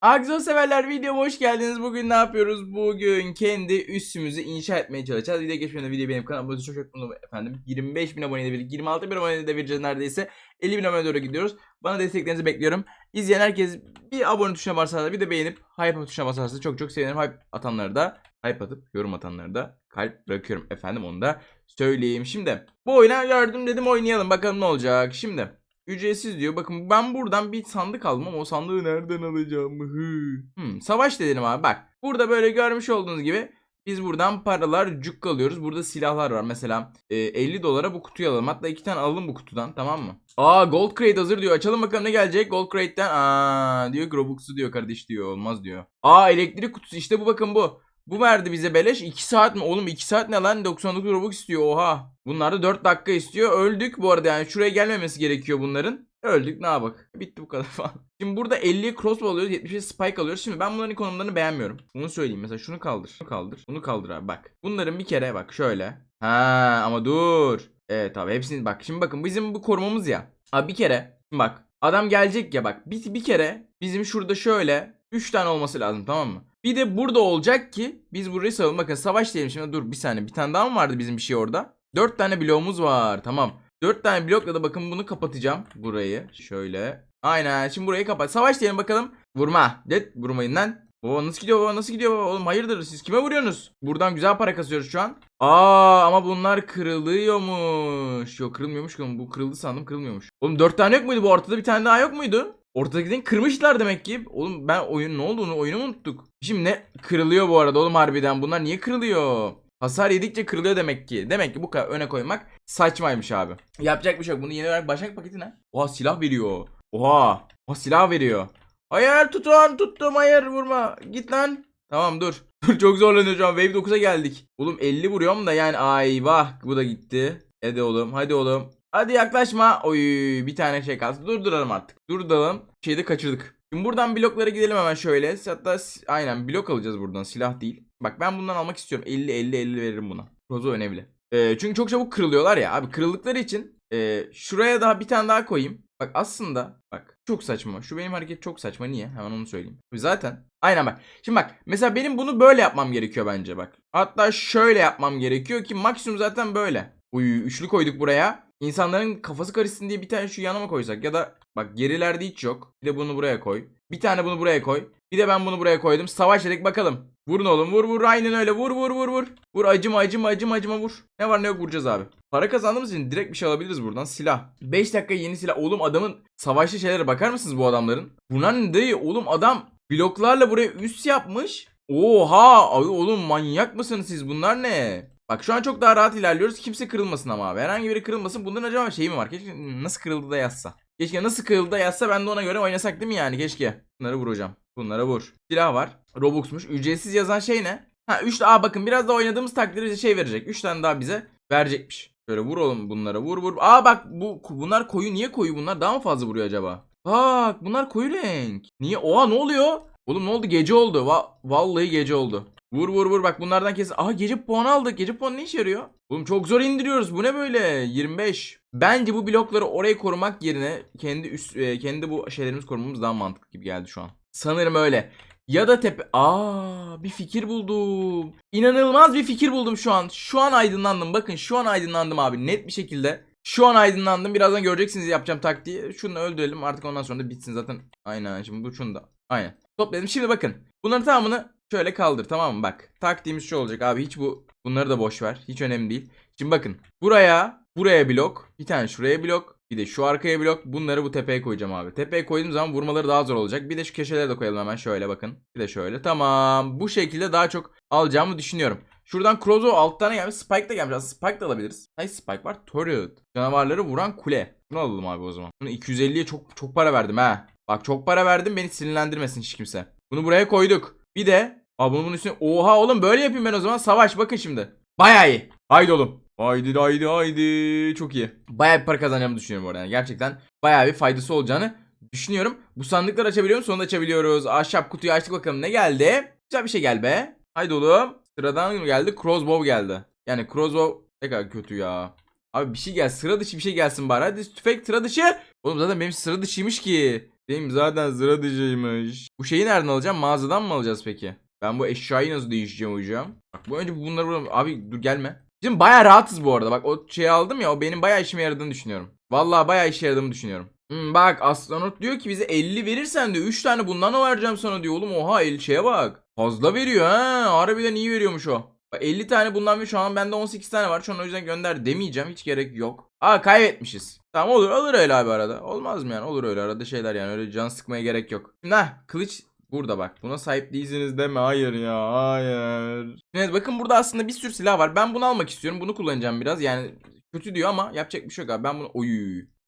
Agzo severler videoma hoş geldiniz. Bugün ne yapıyoruz? Bugün kendi üssümüzü inşa etmeye çalışacağız. Video geçmeden video benim kanalıma çok çok mutlu efendim. 25 bin aboneye devirdik. 26 bin aboneye devireceğiz neredeyse. 50 bin aboneye doğru gidiyoruz. Bana desteklerinizi bekliyorum. İzleyen herkes bir abone tuşuna basarsa bir de beğenip hype tuşuna basarsa çok çok sevinirim. Hype atanları da hype atıp yorum atanları da kalp bırakıyorum efendim onu da söyleyeyim. Şimdi bu oyuna gördüm dedim oynayalım bakalım ne olacak. Şimdi Ücretsiz diyor. Bakın ben buradan bir sandık aldım ama o sandığı nereden alacağım? Hı. Hmm, savaş dedim abi bak. Burada böyle görmüş olduğunuz gibi biz buradan paralar cuk alıyoruz. Burada silahlar var. Mesela e, 50 dolara bu kutuyu alalım. Hatta iki tane alalım bu kutudan tamam mı? Aa Gold Crate hazır diyor. Açalım bakalım ne gelecek. Gold Crate'den aa diyor Robux'u diyor kardeş diyor. Olmaz diyor. Aa elektrik kutusu işte bu bakın bu. Bu verdi bize beleş 2 saat mi? Oğlum 2 saat ne lan? 99 Robux istiyor oha. Bunlar da 4 dakika istiyor. Öldük bu arada yani şuraya gelmemesi gerekiyor bunların. Öldük ne yapak. Bitti bu kadar falan. Şimdi burada 50'ye crossbow alıyoruz 70'e spike alıyoruz. Şimdi ben bunların konumlarını beğenmiyorum. Bunu söyleyeyim mesela şunu kaldır. Şunu kaldır. Bunu kaldır abi bak. Bunların bir kere bak şöyle. Ha ama dur. Evet abi hepsini bak. Şimdi bakın bizim bu korumamız ya. Abi bir kere. Bak. Adam gelecek ya bak. Bir, bir kere bizim şurada şöyle 3 tane olması lazım tamam mı? Bir de burada olacak ki biz burayı savun. Bakın savaş diyelim şimdi dur bir saniye. Bir tane daha mı vardı bizim bir şey orada? 4 tane bloğumuz var tamam. 4 tane blokla da bakın bunu kapatacağım. Burayı şöyle. Aynen şimdi burayı kapat. Savaş diyelim bakalım. Vurma. Det vurmayın lan. Baba nasıl gidiyor baba nasıl gidiyor baba oğlum hayırdır siz kime vuruyorsunuz? Buradan güzel para kasıyoruz şu an. Aa ama bunlar kırılıyormuş. Yok kırılmıyormuş ki bu kırıldı sandım kırılmıyormuş. Oğlum 4 tane yok muydu bu ortada bir tane daha yok muydu? Ortadakini kırmışlar demek ki. Oğlum ben oyun ne olduğunu oyunu unuttuk. Şimdi ne kırılıyor bu arada oğlum harbiden bunlar niye kırılıyor? Hasar yedikçe kırılıyor demek ki. Demek ki bu kadar öne koymak saçmaymış abi. Yapacak bir şey yok. Bunu yeni olarak başak paketi ne? Oha silah veriyor. Oha. Oha silah veriyor. Hayır tutun tuttum hayır vurma. Git lan. Tamam dur. Dur çok zorlanıyor şu an. Wave 9'a geldik. Oğlum 50 vuruyorum da yani ay vah bu da gitti. Hadi oğlum hadi oğlum. Hadi yaklaşma. Oy bir tane şey kaldı. Durduralım artık. Durduralım. Şeyi de kaçırdık. Şimdi buradan bloklara gidelim hemen şöyle. Hatta aynen blok alacağız buradan. Silah değil. Bak ben bundan almak istiyorum. 50 50 50 veririm buna. Rozo önemli. Ee, çünkü çok çabuk kırılıyorlar ya. Abi kırıldıkları için e, şuraya daha bir tane daha koyayım. Bak aslında bak çok saçma. Şu benim hareket çok saçma. Niye? Hemen onu söyleyeyim. Zaten. Aynen bak. Şimdi bak. Mesela benim bunu böyle yapmam gerekiyor bence bak. Hatta şöyle yapmam gerekiyor ki maksimum zaten böyle. Uy üçlü koyduk buraya. İnsanların kafası karışsın diye bir tane şu yanıma koysak ya da bak gerilerde hiç yok. Bir de bunu buraya koy. Bir tane bunu buraya koy. Bir de ben bunu buraya koydum. Savaş dedik bakalım. Vurun oğlum vur vur aynen öyle vur vur vur vur. Vur acıma acıma acıma acıma vur. Ne var ne yok vuracağız abi. Para kazandığımız için direkt bir şey alabiliriz buradan. Silah. 5 dakika yeni silah. Oğlum adamın savaşlı şeylere bakar mısınız bu adamların? Bunlar ne dayı? Oğlum adam bloklarla buraya üst yapmış. Oha! Ay oğlum manyak mısınız siz? Bunlar ne? Bak şu an çok daha rahat ilerliyoruz. Kimse kırılmasın ama abi. Herhangi biri kırılmasın. Bunların acaba şeyi mi var? Keşke nasıl kırıldı da yazsa. Keşke nasıl kırıldı da yazsa ben de ona göre oynasak değil mi yani? Keşke. Bunları vur hocam. Bunlara vur. Silah var. Robux'muş. Ücretsiz yazan şey ne? Ha 3 aa bakın biraz daha oynadığımız takdirde şey verecek. 3 tane daha bize verecekmiş. Şöyle vur oğlum bunlara vur vur. Aa bak bu bunlar koyu niye koyu bunlar daha mı fazla vuruyor acaba? Bak bunlar koyu renk. Niye? Oha ne oluyor? Oğlum ne oldu? Gece oldu. Va- vallahi gece oldu. Vur vur vur bak bunlardan kes. Aha gece puan aldık. Gece puan ne işe yarıyor? Oğlum çok zor indiriyoruz. Bu ne böyle? 25. Bence bu blokları oraya korumak yerine kendi üst e, kendi bu şeylerimiz korumamız daha mantıklı gibi geldi şu an. Sanırım öyle. Ya da tepe... Aa bir fikir buldum. İnanılmaz bir fikir buldum şu an. Şu an aydınlandım. Bakın şu an aydınlandım abi. Net bir şekilde. Şu an aydınlandım. Birazdan göreceksiniz yapacağım taktiği. Şunu öldürelim. Artık ondan sonra da bitsin zaten. Aynen. Şimdi bu şunu da. Aynen. Topladım. Şimdi bakın. Bunların tamamını şöyle kaldır tamam mı? Bak. Taktiğimiz şu olacak abi. Hiç bu bunları da boş ver. Hiç önemli değil. Şimdi bakın. Buraya buraya blok. Bir tane şuraya blok. Bir de şu arkaya blok. Bunları bu tepeye koyacağım abi. Tepeye koyduğum zaman vurmaları daha zor olacak. Bir de şu köşelere de koyalım hemen şöyle bakın. Bir de şöyle. Tamam. Bu şekilde daha çok alacağımı düşünüyorum. Şuradan Crozo alt tane gelmiş. Spike de gelmiş. Aslında Spike de alabiliriz. Hayır Spike var. Turret. Canavarları vuran kule. Bunu alalım abi o zaman. Bunu 250'ye çok çok para verdim ha. Bak çok para verdim beni sinirlendirmesin hiç kimse. Bunu buraya koyduk. Bir de Abi bunun üstüne oha oğlum böyle yapayım ben o zaman savaş bakın şimdi. Bayağı iyi. Haydi oğlum. Haydi haydi haydi. Çok iyi. Bayağı bir para kazanacağımı düşünüyorum bu arada. Yani gerçekten bayağı bir faydası olacağını düşünüyorum. Bu sandıkları açabiliyor muyum? Sonunda açabiliyoruz. Ahşap kutuyu açtık bakalım ne geldi? Güzel bir şey gel be. Haydi oğlum. Sıradan mı geldi? Crossbow geldi. Yani crossbow ne kadar kötü ya. Abi bir şey gel sıra dışı bir şey gelsin bari. Hadi tüfek sıra dışı. Oğlum zaten benim sıra dışıymış ki. Benim zaten sıra dışıymış. Bu şeyi nereden alacağım? Mağazadan mı alacağız peki? Ben bu eşyayı nasıl değişeceğim hocam? Bak bu önce bunları. Abi dur gelme. Şimdi baya rahatız bu arada. Bak o şeyi aldım ya o benim baya işime yaradığını düşünüyorum. Vallahi baya işe yaradığını düşünüyorum. Hmm, bak astronot diyor ki bize 50 verirsen diyor 3 tane bundan o vereceğim sana diyor. Oğlum oha 50 şeye bak. Fazla veriyor ha. Harbiden iyi veriyormuş o. Bak 50 tane bundan bir şu an bende 18 tane var. Şu an o yüzden gönder demeyeceğim. Hiç gerek yok. Aa kaybetmişiz. Tamam olur olur öyle abi arada. Olmaz mı yani? Olur öyle arada şeyler yani. Öyle can sıkmaya gerek yok. Şimdi ha kılıç burada bak. Buna sahip değilsiniz deme. Hayır ya. Hayır. Evet bakın burada aslında bir sürü silah var. Ben bunu almak istiyorum. Bunu kullanacağım biraz. Yani kötü diyor ama yapacak bir şey yok abi. Ben bunu... Oy.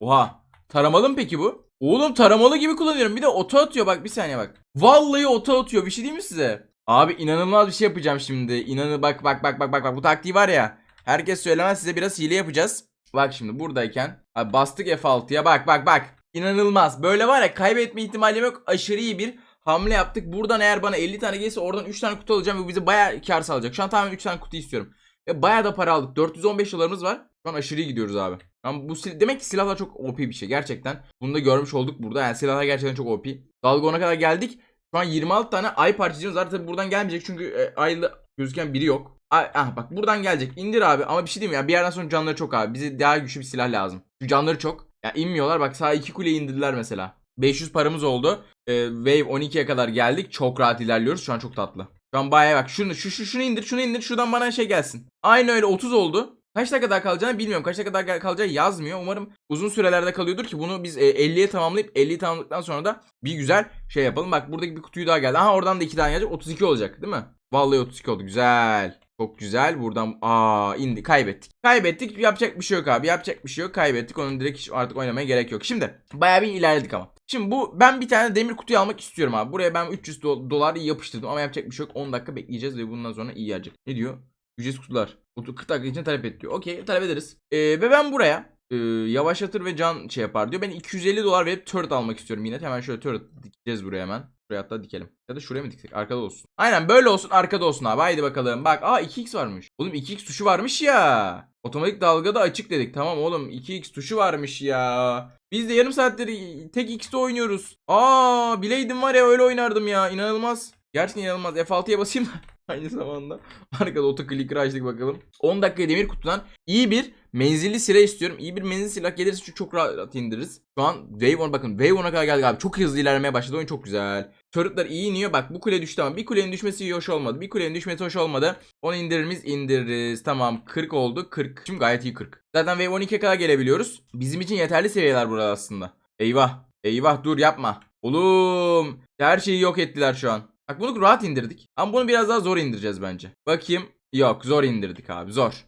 Oha. Taramalı mı peki bu? Oğlum taramalı gibi kullanıyorum. Bir de oto atıyor bak bir saniye bak. Vallahi oto atıyor. Bir şey değil mi size? Abi inanılmaz bir şey yapacağım şimdi. İnanı bak bak bak bak bak bak bu taktiği var ya. Herkes söylemez size biraz hile yapacağız. Bak şimdi buradayken abi bastık F6'ya bak bak bak. İnanılmaz. Böyle var ya kaybetme ihtimalim yok. Aşırı iyi bir hamle yaptık. Buradan eğer bana 50 tane gelirse oradan 3 tane kutu alacağım ve bu bize bayağı kar sağlayacak. Şu an tamamen 3 tane kutu istiyorum. Ve bayağı da para aldık. 415 dolarımız var. Şu an aşırı iyi gidiyoruz abi. Ama bu demek ki silahlar çok OP bir şey gerçekten. Bunu da görmüş olduk burada. Yani silahlar gerçekten çok OP. Dalga 10'a kadar geldik. Şu an 26 tane ay parçacığımız var. Tabi buradan gelmeyecek çünkü e, aylı gözüken biri yok. Ay, ah bak buradan gelecek. İndir abi. Ama bir şey diyeyim ya. Bir yerden sonra canları çok abi. Bize daha güçlü bir silah lazım. Çünkü canları çok. Ya inmiyorlar. Bak sağ iki kuleyi indirdiler mesela. 500 paramız oldu. Ee, Wave 12'ye kadar geldik. Çok rahat ilerliyoruz. Şu an çok tatlı. Şu an bayağı bak. Şunu, şu, şu, şunu indir. Şunu indir. Şuradan bana şey gelsin. Aynı öyle 30 oldu. Kaç dakika daha kalacağını bilmiyorum. Kaç dakika daha kalacağı yazmıyor. Umarım uzun sürelerde kalıyordur ki bunu biz e, 50'ye tamamlayıp 50'yi tamamladıktan sonra da bir güzel şey yapalım. Bak buradaki bir kutuyu daha geldi. Aha oradan da 2 tane gelecek. 32 olacak değil mi? Vallahi 32 oldu. Güzel. Çok güzel. Buradan aa indi. Kaybettik. Kaybettik. Yapacak bir şey yok abi. Yapacak bir şey yok. Kaybettik. Onun direkt hiç artık oynamaya gerek yok. Şimdi bayağı bir ilerledik ama. Şimdi bu ben bir tane demir kutuyu almak istiyorum abi. Buraya ben 300 do- dolar yapıştırdım ama yapacak bir şey yok. 10 dakika bekleyeceğiz ve bundan sonra iyi gelecek. Ne diyor? Ücretsiz kutular. 40 dakika için talep et diyor. Okey talep ederiz. Ee, ve ben buraya e, yavaşlatır ve can şey yapar diyor. Ben 250 dolar verip turret almak istiyorum yine. Hemen şöyle turret dikeceğiz buraya hemen. Şuraya hatta dikelim. Ya da şuraya mı diksek? Arkada olsun. Aynen böyle olsun arkada olsun abi. Haydi bakalım. Bak aa 2x varmış. Oğlum 2x tuşu varmış ya. Otomatik dalga da açık dedik. Tamam oğlum 2x tuşu varmış ya. Biz de yarım saattir tek x'te oynuyoruz. Aa bileydim var ya öyle oynardım ya. İnanılmaz. Gerçekten inanılmaz. F6'ya basayım da. Aynı zamanda. Arkada otoclicker'ı açtık bakalım. 10 dakika demir kutudan iyi bir menzilli silah istiyorum. İyi bir menzilli silah gelirse çok rahat indiririz. Şu an Wave 10 bakın Wave 10'a kadar geldik abi. Çok hızlı ilerlemeye başladı. Oyun çok güzel. Turretlar iyi iniyor. Bak bu kule düştü ama bir kulenin düşmesi hoş olmadı. Bir kulenin düşmesi hoş olmadı. Onu indirir miyiz? İndiririz. Tamam 40 oldu. 40. Şimdi gayet iyi 40. Zaten Wave 12'ye kadar gelebiliyoruz. Bizim için yeterli seviyeler burada aslında. Eyvah. Eyvah dur yapma. Oğlum. Her şeyi yok ettiler şu an. Bak bunu rahat indirdik. Ama bunu biraz daha zor indireceğiz bence. Bakayım. Yok zor indirdik abi zor.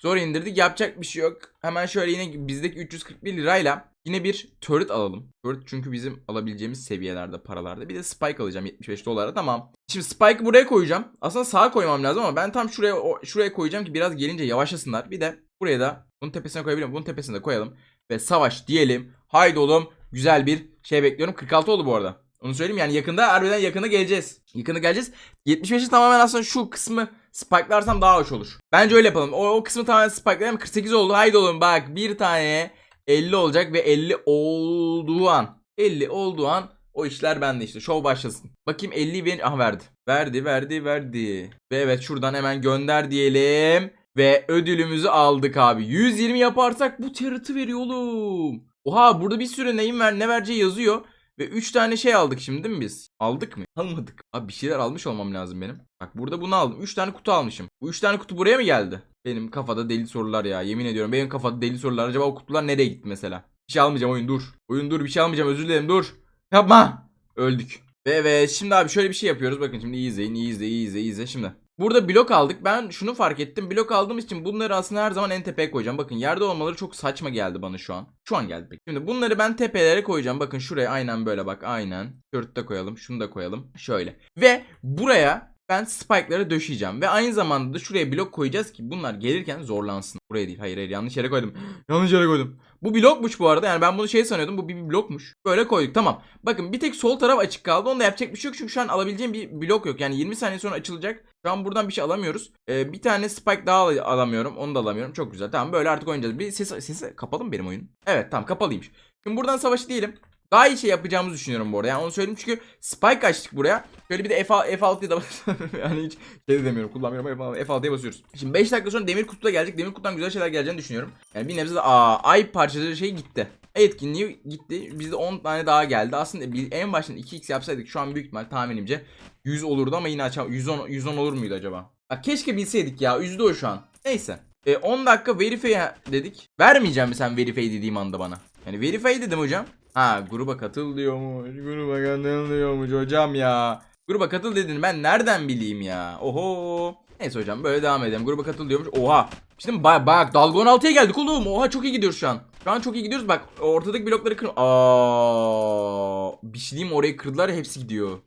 Zor indirdik yapacak bir şey yok. Hemen şöyle yine bizdeki 341 lirayla yine bir turret alalım. Turret çünkü bizim alabileceğimiz seviyelerde paralarda. Bir de spike alacağım 75 dolara tamam. Şimdi spike'ı buraya koyacağım. Aslında sağa koymam lazım ama ben tam şuraya şuraya koyacağım ki biraz gelince yavaşlasınlar. Bir de buraya da bunun tepesine koyabilirim. Bunun tepesine de koyalım. Ve savaş diyelim. Haydi oğlum güzel bir şey bekliyorum. 46 oldu bu arada. Onu söyleyeyim yani yakında harbiden yakında geleceğiz. Yakında geleceğiz. 75'i tamamen aslında şu kısmı spike'larsam daha hoş olur. Bence öyle yapalım. O, o kısmı tamamen spike'layalım. 48 oldu. Haydi oğlum bak bir tane 50 olacak ve 50 olduğu an 50 olduğu an o işler bende işte. Show başlasın. Bakayım 50 bin ah verdi. Verdi verdi verdi. Ve evet şuradan hemen gönder diyelim. Ve ödülümüzü aldık abi. 120 yaparsak bu tarıtı veriyor oğlum. Oha burada bir sürü neyin ver ne vereceği yazıyor. Ve 3 tane şey aldık şimdi değil mi biz? Aldık mı? Almadık. Abi bir şeyler almış olmam lazım benim. Bak burada bunu aldım. 3 tane kutu almışım. Bu 3 tane kutu buraya mı geldi? Benim kafada deli sorular ya. Yemin ediyorum benim kafada deli sorular. Acaba o kutular nereye gitti mesela? Bir şey almayacağım oyun dur. Oyun dur bir şey almayacağım özür dilerim dur. Yapma. Öldük. Ve evet şimdi abi şöyle bir şey yapıyoruz. Bakın şimdi iyi izleyin iyi izle iyi izle iyi izle şimdi. Burada blok aldık. Ben şunu fark ettim. Blok aldığımız için bunları aslında her zaman en tepeye koyacağım. Bakın yerde olmaları çok saçma geldi bana şu an. Şu an geldi. Şimdi bunları ben tepelere koyacağım. Bakın şuraya aynen böyle bak aynen. Shirt'te koyalım. Şunu da koyalım. Şöyle. Ve buraya ben spike'ları döşeyeceğim. Ve aynı zamanda da şuraya blok koyacağız ki bunlar gelirken zorlansın. Buraya değil. Hayır hayır yanlış yere koydum. yanlış yere koydum. Bu blokmuş bu arada. Yani ben bunu şey sanıyordum. Bu bir, blokmuş. Böyle koyduk. Tamam. Bakın bir tek sol taraf açık kaldı. Onda yapacak bir şey yok. Çünkü şu an alabileceğim bir blok yok. Yani 20 saniye sonra açılacak. Şu an buradan bir şey alamıyoruz. Ee, bir tane spike daha al- alamıyorum. Onu da alamıyorum. Çok güzel. Tamam böyle artık oynayacağız. Bir ses, sesi kapalı mı benim oyun? Evet tamam kapalıymış. Şimdi buradan savaşı diyelim. Daha iyi şey yapacağımızı düşünüyorum bu arada. Yani onu söyleyeyim çünkü spike açtık buraya. Şöyle bir de F, F6'ya da yani hiç şey de demiyorum kullanmıyorum F6, F6'ya basıyoruz. Şimdi 5 dakika sonra demir kutuda gelecek. Demir kutudan güzel şeyler geleceğini düşünüyorum. Yani bir nebze de aa, ay parçaları şey gitti. Etkinliği gitti. Bizde 10 tane daha geldi. Aslında en baştan 2x yapsaydık şu an büyük ihtimal tahminimce 100 olurdu ama yine açam 110 110 olur muydu acaba? Bak keşke bilseydik ya. Üzdü o şu an. Neyse. E, 10 dakika verify dedik. Vermeyeceğim mi sen verify dediğim anda bana? Yani verify dedim hocam. Ha gruba katıl diyormuş. Gruba katıl diyormuş hocam ya. Gruba katıl dedin ben nereden bileyim ya. Oho. Neyse hocam böyle devam edelim. Gruba katıl. Oha. Şimdi bak bak dalga 16'ya geldik oğlum. Oha çok iyi gidiyoruz şu an. Şu an çok iyi gidiyoruz. Bak ortadaki blokları kır. Aa, bir şey diyeyim orayı kırdılar hepsi gidiyor.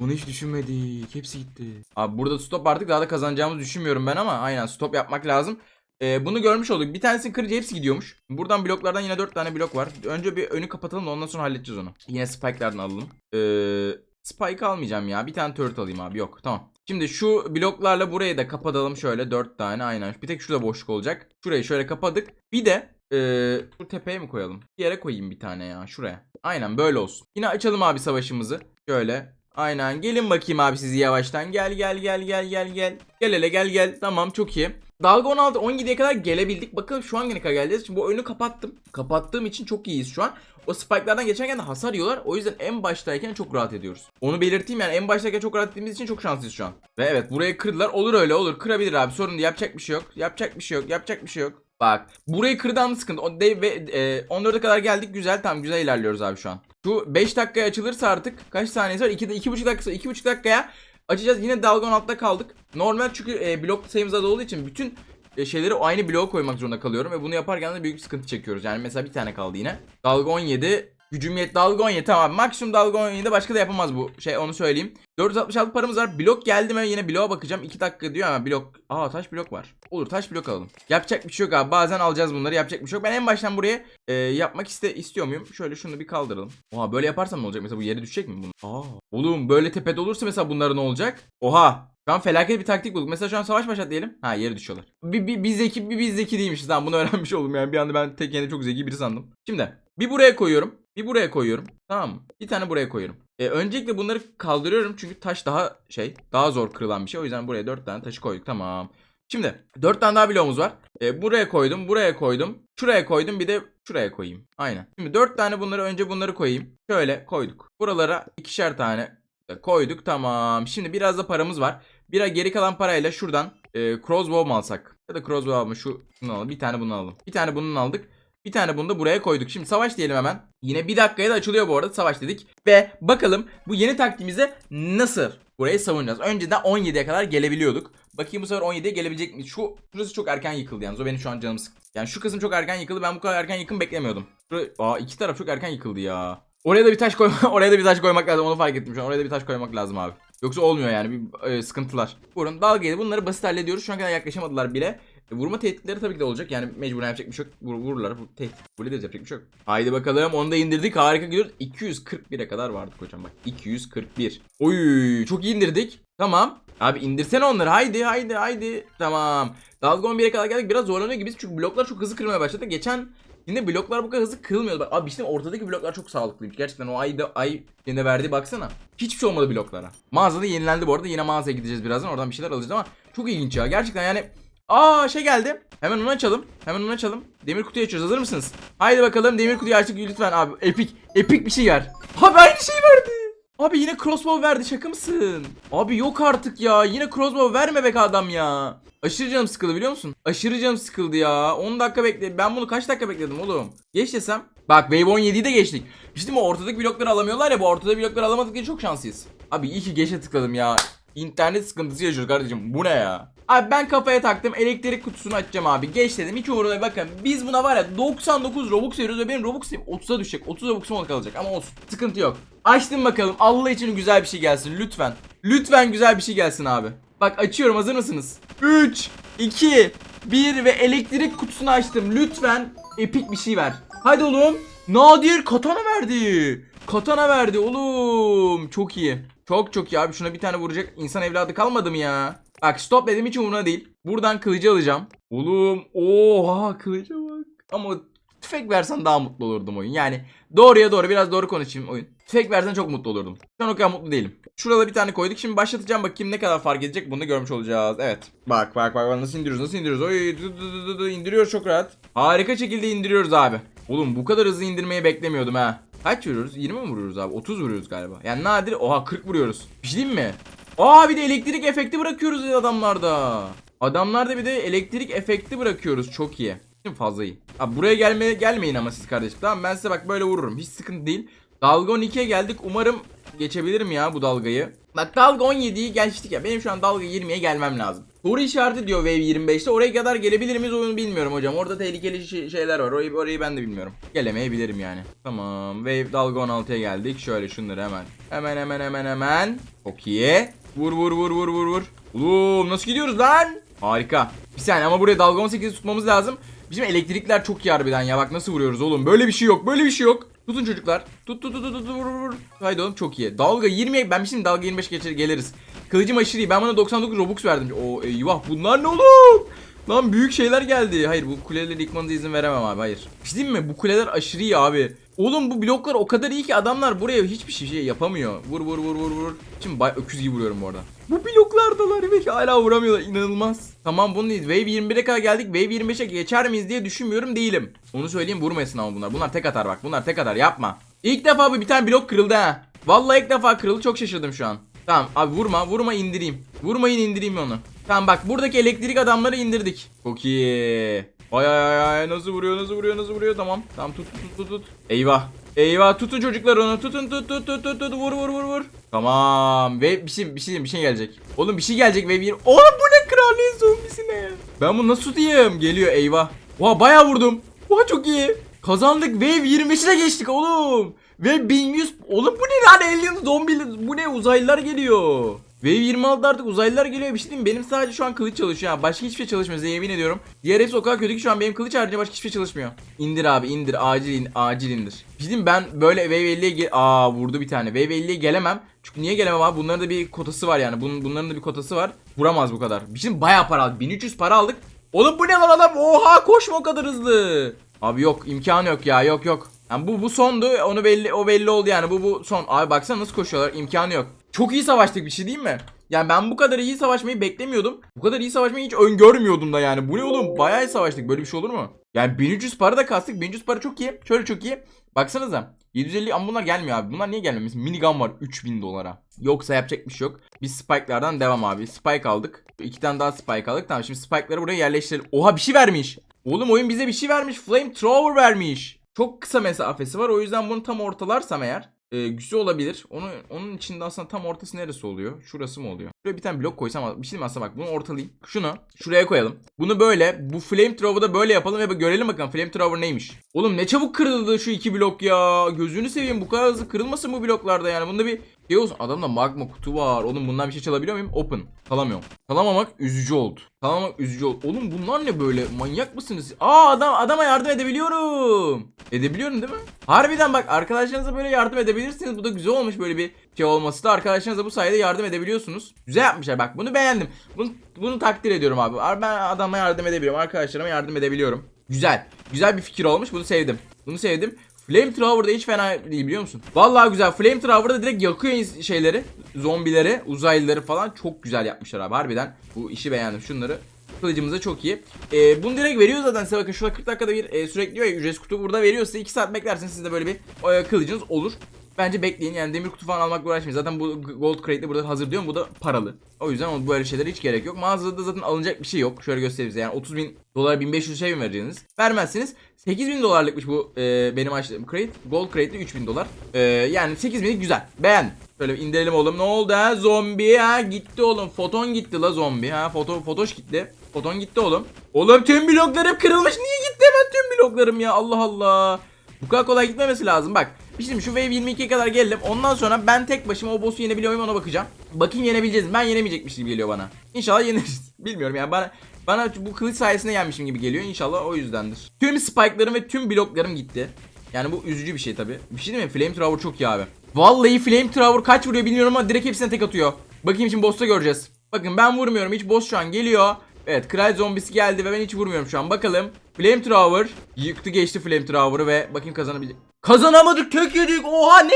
Bunu hiç düşünmedik. Hepsi gitti. Abi burada stop artık daha da kazanacağımızı düşünmüyorum ben ama aynen stop yapmak lazım. Ee, bunu görmüş olduk. Bir tanesini kırınca hepsi gidiyormuş. Buradan bloklardan yine 4 tane blok var. Önce bir önü kapatalım da ondan sonra halledeceğiz onu. Yine spike'lardan alalım. Ee, spike almayacağım ya. Bir tane turret alayım abi. Yok tamam. Şimdi şu bloklarla burayı da kapatalım şöyle 4 tane aynen. Bir tek şurada boşluk olacak. Şurayı şöyle kapadık. Bir de ee, şu tepeye mi koyalım? Bir yere koyayım bir tane ya şuraya. Aynen böyle olsun. Yine açalım abi savaşımızı. Şöyle. Aynen gelin bakayım abi sizi yavaştan. Gel gel gel gel gel gel. Gel hele gel gel. Tamam çok iyi. Dalga 16 17'ye kadar gelebildik. Bakın şu an ne kadar geleceğiz. Şimdi bu oyunu kapattım. Kapattığım için çok iyiyiz şu an. O spike'lardan geçerken de hasar yiyorlar. O yüzden en baştayken çok rahat ediyoruz. Onu belirteyim yani en baştayken çok rahat ettiğimiz için çok şanslıyız şu an. Ve evet burayı kırdılar. Olur öyle olur. Kırabilir abi. Sorun değil. Yapacak bir şey yok. Yapacak bir şey yok. Yapacak bir şey yok. Bak burayı kırdan sıkıntı. O de, e, 14'e kadar geldik. Güzel tamam güzel ilerliyoruz abi şu an. Şu 5 dakikaya açılırsa artık kaç saniyesi var? 2 2,5 dakika 2,5 dakikaya açacağız. Yine dalga 16'da kaldık. Normal çünkü e, blok sayımız az olduğu için bütün e, şeyleri aynı bloğa koymak zorunda kalıyorum ve bunu yaparken de büyük sıkıntı çekiyoruz. Yani mesela bir tane kaldı yine. Dalga 17 Gücüm yet dalga 17 tamam maksimum dalga 17'de başka da yapamaz bu şey onu söyleyeyim. 466 paramız var. Blok geldi mi yine bloğa bakacağım. 2 dakika diyor ama blok. Aa taş blok var. Olur taş blok alalım. Yapacak bir şey yok abi. Bazen alacağız bunları. Yapacak bir şey yok. Ben en baştan buraya e, yapmak iste istiyor muyum? Şöyle şunu bir kaldıralım. Oha böyle yaparsam ne olacak? Mesela bu yere düşecek mi bunu? Aa. Oğlum böyle tepede olursa mesela bunların ne olacak? Oha. An felaket bir taktik bulduk. Mesela şu an savaş başlat diyelim. Ha yere düşüyorlar. Bir, bir, bir zeki bir biz zeki değilmişiz. Tamam bunu öğrenmiş oldum yani. Bir anda ben tek kendine çok zeki biri sandım. Şimdi bir buraya koyuyorum. Bir buraya koyuyorum. Tamam mı? Bir tane buraya koyuyorum. E, öncelikle bunları kaldırıyorum çünkü taş daha şey daha zor kırılan bir şey. O yüzden buraya 4 tane taşı koyduk. Tamam. Şimdi 4 tane daha bloğumuz var. E, buraya koydum, buraya koydum. Şuraya koydum bir de şuraya koyayım. Aynen. Şimdi 4 tane bunları önce bunları koyayım. Şöyle koyduk. Buralara ikişer tane koyduk. Tamam. Şimdi biraz da paramız var. Bir geri kalan parayla şuradan e, crossbow mu alsak? Ya da crossbow mı? Şu şunu alalım. Bir tane bunu alalım. Bir tane bunun aldık. Bir tane bunu da buraya koyduk. Şimdi savaş diyelim hemen. Yine bir dakikaya da açılıyor bu arada savaş dedik. Ve bakalım bu yeni taktiğimize nasıl burayı savunacağız. Önceden 17'ye kadar gelebiliyorduk. Bakayım bu sefer 17'ye gelebilecek mi? Şu şurası çok erken yıkıldı yalnız. O benim şu an canım sıktı. Yani şu kısım çok erken yıkıldı. Ben bu kadar erken yıkım beklemiyordum. Şuraya, aa iki taraf çok erken yıkıldı ya. Oraya da bir taş koyma oraya da bir taş koymak lazım. Onu fark ettim şu an. Oraya da bir taş koymak lazım abi. Yoksa olmuyor yani bir e, sıkıntılar. Vurun dalgaydı. Bunları basit hallediyoruz. Şu an kadar yaklaşamadılar bile. E, vurma tehditleri tabii ki de olacak. Yani mecburen yapacak bir şey yok. Vur, vururlar. Vur, tehdit. Böyle de yapacak bir şey yok. Haydi bakalım. Onu da indirdik. Harika gidiyoruz. 241'e kadar vardık hocam bak. 241. Oy çok iyi indirdik. Tamam. Abi indirsene onları. Haydi haydi haydi. Tamam. Dalga 11'e kadar geldik. Biraz zorlanıyor gibiyiz. Çünkü bloklar çok hızlı kırmaya başladı. Geçen Yine bloklar bu kadar hızlı kırılmıyordu. Bak abi işte ortadaki bloklar çok sağlıklıymış. Gerçekten o ayda ay yine verdi baksana. Hiçbir şey olmadı bloklara. Mağazada yenilendi bu arada. Yine mağazaya gideceğiz birazdan. Oradan bir şeyler alacağız ama çok ilginç ya. Gerçekten yani Aa şey geldi. Hemen onu açalım. Hemen onu açalım. Demir kutuyu açıyoruz. Hazır mısınız? Haydi bakalım demir kutuyu açtık lütfen abi. Epik. Epik bir şey ver. Abi aynı şey verdi. Abi yine crossbow verdi şaka mısın? Abi yok artık ya. Yine crossbow verme be adam ya. Aşırı canım sıkıldı biliyor musun? Aşırı canım sıkıldı ya. 10 dakika bekledim. Ben bunu kaç dakika bekledim oğlum? Geç desem. Bak Wave 17'yi de geçtik. İşte mi ortadaki blokları alamıyorlar ya. Bu ortada blokları alamadık diye çok şanslıyız. Abi iyi ki geçe tıkladım ya. İnternet sıkıntısı yaşıyoruz kardeşim. Bu ne ya? Abi ben kafaya taktım elektrik kutusunu açacağım abi. Geç dedim hiç uğruna bakın. Biz buna var ya 99 Robux veriyoruz ve benim Robux 30'a düşecek. 30 Robux'um kalacak ama olsun. Sıkıntı yok. Açtım bakalım. Allah için güzel bir şey gelsin lütfen. Lütfen güzel bir şey gelsin abi. Bak açıyorum hazır mısınız? 3, 2, 1 ve elektrik kutusunu açtım. Lütfen epik bir şey ver. Hadi oğlum. Nadir katana verdi. Katana verdi oğlum. Çok iyi. Çok çok iyi abi. Şuna bir tane vuracak insan evladı kalmadı mı ya? Bak stop dedim hiç umuruna değil. Buradan kılıcı alacağım. Oğlum oha kılıca bak. Ama Tüfek versen daha mutlu olurdum oyun. Yani doğruya doğru biraz doğru konuşayım oyun. Tüfek versen çok mutlu olurdum. Şu an o kadar mutlu değilim. Şurada bir tane koyduk. Şimdi başlatacağım bakayım ne kadar fark edecek bunu görmüş olacağız. Evet. Bak bak bak nasıl indiriyoruz nasıl indiriyoruz. Oy dı dı dı dı indiriyoruz çok rahat. Harika şekilde indiriyoruz abi. Oğlum bu kadar hızlı indirmeyi beklemiyordum ha. Kaç vuruyoruz? 20 mi vuruyoruz abi? 30 vuruyoruz galiba. Yani nadir. Oha 40 vuruyoruz. Bir şey diyeyim mi? Aa bir de elektrik efekti bırakıyoruz adamlarda. Adamlarda bir de elektrik efekti bırakıyoruz. Çok iyi. Şimdi fazla iyi. Abi buraya gelme, gelmeyin ama siz kardeşim. Tamam ben size bak böyle vururum. Hiç sıkıntı değil. Dalga 12'ye geldik. Umarım geçebilirim ya bu dalgayı. Bak dalga 17'yi geçtik ya. Benim şu an dalga 20'ye gelmem lazım. Soru işareti diyor Wave 25'te. Oraya kadar gelebilir miyiz onu bilmiyorum hocam. Orada tehlikeli şey- şeyler var. Orayı, orayı ben de bilmiyorum. Gelemeyebilirim yani. Tamam. Wave dalga 16'ya geldik. Şöyle şunları hemen. Hemen hemen hemen hemen. Çok iyi. Vur vur vur vur vur vur. Oğlum nasıl gidiyoruz lan? Harika. Bir saniye ama buraya dalga 18'i tutmamız lazım. Bizim elektrikler çok iyi harbiden ya. Bak nasıl vuruyoruz oğlum. Böyle bir şey yok. Böyle bir şey yok. Tutun çocuklar. Tut tut tut tut vur vur. Haydi oğlum çok iyi. Dalga 20'ye ben şimdi dalga 25 geçer geliriz. Kılıcım aşırı iyi. Ben bana 99 Robux verdim. O eyvah bunlar ne oğlum? Lan büyük şeyler geldi. Hayır bu kuleleri yıkmanıza izin veremem abi hayır. Bir şey mi? Bu kuleler aşırı iyi abi. Oğlum bu bloklar o kadar iyi ki adamlar buraya hiçbir şey yapamıyor. Vur vur vur vur vur. Şimdi bay öküz gibi vuruyorum bu arada. Bu bloklardalar ve hala vuramıyorlar. inanılmaz. Tamam bunu değil. Wave 21'e kadar geldik. Wave 25'e geçer miyiz diye düşünmüyorum değilim. Onu söyleyeyim vurmayasın ama bunlar. Bunlar tek atar bak. Bunlar tek atar yapma. İlk defa bu bir tane blok kırıldı ha. Vallahi ilk defa kırıldı çok şaşırdım şu an. Tamam abi vurma vurma indireyim. Vurmayın indireyim onu. Tamam bak buradaki elektrik adamları indirdik. Çok iyi. Ay ay ay ay nasıl vuruyor nasıl vuruyor nasıl vuruyor tamam. Tamam tut tut tut tut. Eyvah. Eyvah tutun çocuklar onu tutun tut tut tut tut tut vur vur vur vur. Tamam ve bir şey bir şey bir şey gelecek. Oğlum bir şey gelecek ve bir Oğlum bu ne kraliyet zombisi ne? Ben bunu nasıl tutayım? Geliyor eyvah. Oha bayağı vurdum. Oha çok iyi. Kazandık Wave 25'e de geçtik oğlum. Ve 1100 oğlum bu ne lan alien zombi bu ne uzaylılar geliyor. Wave 26'da artık uzaylılar geliyor bir şey diyeyim? Benim sadece şu an kılıç çalışıyor ha. Başka hiçbir şey çalışmıyor size yemin ediyorum. Diğer hepsi o kadar kötü ki şu an benim kılıç haricinde başka hiçbir şey çalışmıyor. İndir abi indir acil in, acil indir. Bir şey ben böyle Wave 50'ye ge- Aa vurdu bir tane. Wave 50'ye gelemem. Çünkü niye gelemem abi? Bunların da bir kotası var yani. Bunun, bunların da bir kotası var. Vuramaz bu kadar. Bir şey bayağı para aldık. 1300 para aldık. Oğlum bu ne lan adam? Oha koşma o kadar hızlı. Abi yok imkanı yok ya yok yok. Yani bu bu sondu onu belli o belli oldu yani bu bu son. Abi baksana nasıl koşuyorlar imkanı yok. Çok iyi savaştık bir şey değil mi? Yani ben bu kadar iyi savaşmayı beklemiyordum. Bu kadar iyi savaşmayı hiç öngörmüyordum da yani. Bu ne oğlum? Bayağı iyi savaştık. Böyle bir şey olur mu? Yani 1300 para da kastık. 1300 para çok iyi. Şöyle çok iyi. Baksanıza. 750 ama bunlar gelmiyor abi. Bunlar niye gelmiyor? Mesela minigun var 3000 dolara. Yoksa yapacak bir şey yok. Biz spike'lardan devam abi. Spike aldık. İki tane daha spike aldık. Tamam şimdi spike'ları buraya yerleştirelim. Oha bir şey vermiş. Oğlum oyun bize bir şey vermiş. Flame thrower vermiş. Çok kısa mesafesi var. O yüzden bunu tam ortalarsam eğer e, güzel olabilir. Onu, onun içinde aslında tam ortası neresi oluyor? Şurası mı oluyor? Şuraya bir tane blok koysam bir şey mi aslında bak bunu ortalayayım. Şunu şuraya koyalım. Bunu böyle bu flamethrower'ı da böyle yapalım ve görelim bakalım flamethrower neymiş. Oğlum ne çabuk kırıldı şu iki blok ya. Gözünü seveyim bu kadar hızlı kırılmasın bu bloklarda yani. Bunda bir şey olsun. Adamda magma kutu var. Oğlum bundan bir şey çalabiliyor muyum? Open. Çalamıyorum. Çalamamak üzücü oldu. Çalamamak üzücü oldu. Oğlum bunlar ne böyle? Manyak mısınız? Aa adam adama yardım edebiliyorum. Edebiliyorum değil mi? Harbiden bak arkadaşlarınıza böyle yardım edebilirsiniz. Bu da güzel olmuş böyle bir şey olması da arkadaşlarınıza bu sayede yardım edebiliyorsunuz. Güzel yapmışlar bak bunu beğendim. Bunu, bunu takdir ediyorum abi. Ben adama yardım edebiliyorum. Arkadaşlarıma yardım edebiliyorum. Güzel. Güzel bir fikir olmuş. Bunu sevdim. Bunu sevdim. Flamethrower'da hiç fena değil biliyor musun? Vallahi güzel. Flamethrower'da direkt yakıyor şeyleri, zombileri, uzaylıları falan çok güzel yapmışlar abi harbiden. Bu işi beğendim. Şunları kılıcımıza çok iyi. Ee, bunu direkt veriyor zaten size bakın şurada 40 dakikada bir e, sürekli diyor ya ücretsiz kutu burada veriyor size 2 saat beklersiniz sizde böyle bir e, kılıcınız olur. Bence bekleyin yani demir kutu falan almakla uğraşmayın. Zaten bu gold crate'de burada hazır diyorum bu da paralı. O yüzden o böyle şeylere hiç gerek yok. Mağazada zaten alınacak bir şey yok. Şöyle göstereyim size yani 30 bin dolar 1500 şey mi vereceksiniz? Vermezsiniz. 8000 dolarlıkmış bu e, benim açtığım crate. Gold crate'de 3000 dolar. E, yani 8000'lik güzel. Beğendim. Şöyle indirelim oğlum. Ne oldu ha? Zombi ha gitti oğlum. Foton gitti la zombi ha. Foto fotoş gitti. Foton gitti oğlum. Oğlum tüm bloklarım kırılmış. Niye gitti hemen tüm bloklarım ya? Allah Allah. Bu kadar kolay gitmemesi lazım. Bak. Şimdi şu wave 22'ye kadar gelelim. Ondan sonra ben tek başıma o boss'u yenebiliyor muyum ona bakacağım. Bakayım yenebileceğiz? Ben yenemeyecekmiş gibi geliyor bana. İnşallah yeneriz. Bilmiyorum yani bana bana bu kılıç sayesinde yenmişim gibi geliyor. İnşallah o yüzdendir. Tüm spike'larım ve tüm bloklarım gitti. Yani bu üzücü bir şey tabi. Bir şey değil mi? Flamethrower çok iyi abi. Vallahi Flamethrower kaç vuruyor bilmiyorum ama direkt hepsine tek atıyor. Bakayım şimdi boss'ta göreceğiz. Bakın ben vurmuyorum. Hiç boss şu an geliyor. Evet kral zombisi geldi ve ben hiç vurmuyorum şu an. Bakalım. Flamethrower yıktı geçti Flamethrower'ı ve bakayım kazanabilecek. Kazanamadık tek yedik. Oha ne?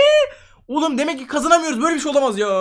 Oğlum demek ki kazanamıyoruz. Böyle bir şey olamaz ya.